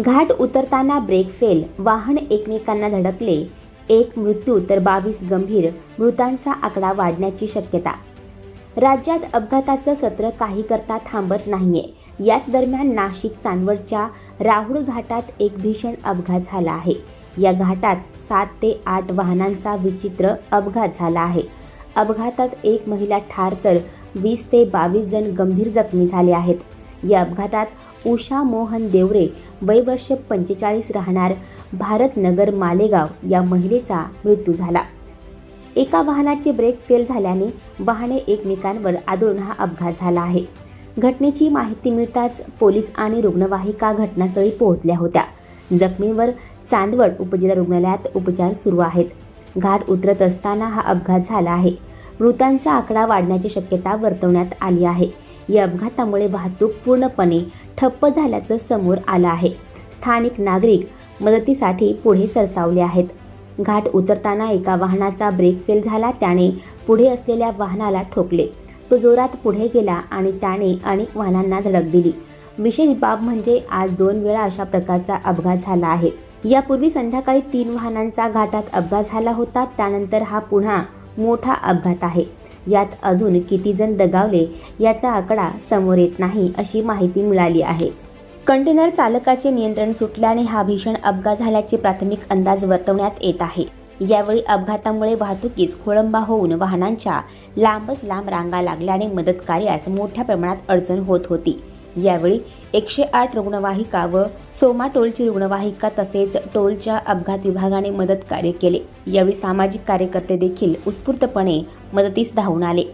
घाट उतरताना brake fail वाहन एकमेकांना धडकले. एक मृत्यू तर बावीस गंभीर मृतांचा आकडा वाढण्याची शक्यता. राज्यात अपघाताचं सत्र काही करता थांबत नाहीये. याच दरम्यान नाशिक चांदवडच्या राहुळ घाटात एक भीषण अपघात झाला आहे. या घाटात सात ते आठ वाहनांचा विचित्र अपघात झाला आहे. अपघातात एक महिला ठार तर वीस ते बावीस जण गंभीर जखमी झाले आहेत. या अपघातात उषा मोहन देवरे वय वर्ष पंचेचाळीस राहणार भारतनगर मालेगाव या महिलेचा मृत्यू झाला. एका वाहनाचे ब्रेक फेल झाल्याने वाहने एकमेकांवर आदळून हा अपघात झाला आहे. घटनेची माहिती मिळताच पोलीस आणि रुग्णवाहिका घटनास्थळी पोहोचल्या होत्या. जखमींवर चांदवड उपजिल्हा रुग्णालयात उपचार सुरू आहेत. घाट उतरत असताना हा अपघात झाला आहे. मृतांचा आकडा वाढण्याची शक्यता वर्तवण्यात आली आहे. या अपघातामुळे वाहतूक पूर्णपणे ठप्प झाल्याचं समोर आलं आहे. स्थानिक नागरिक मदतीसाठी पुढे सरसावले आहेत. घाट उतरताना एका वाहनाचा ब्रेक फेल झाला त्याने पुढे असलेल्या वाहनाला ठोकले. तो जोरात पुढे गेला आणि त्याने अनेक वाहनांना धडक दिली. विशेष बाब म्हणजे आज दोन वेळा अशा प्रकारचा अपघात झाला आहे. यापूर्वी संध्याकाळी तीन वाहनांचा घाटात अपघात झाला होता त्यानंतर हा पुन्हा मोठा अपघात आहे. यात अजून किती जण दगावले याचा आकडा समोर येत नाही अशी माहिती मिळाली आहे. कंटेनर चालकाचे नियंत्रण सुटल्याने हा भीषण अपघात झाल्याचे प्राथमिक अंदाज वर्तवण्यात येत आहे. यावेळी अपघातामुळे वाहतुकीस खोळंबा होऊन वाहनांच्या लांबच लांब रांगा लागल्याने मदत कार्यास मोठ्या प्रमाणात अडचण होत होती. यावेळी एकशे आठ रुग्णवाहिका व सोमा टोलची रुग्णवाहिका तसेच टोलच्या अपघात विभागाने मदत कार्य केले. यावेळी सामाजिक कार्यकर्ते देखील उत्स्फूर्तपणे मदतीस धावून आले.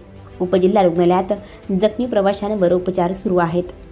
उपजिल्हा रुग्णालयात जखमी प्रवाशांवर उपचार सुरू आहेत.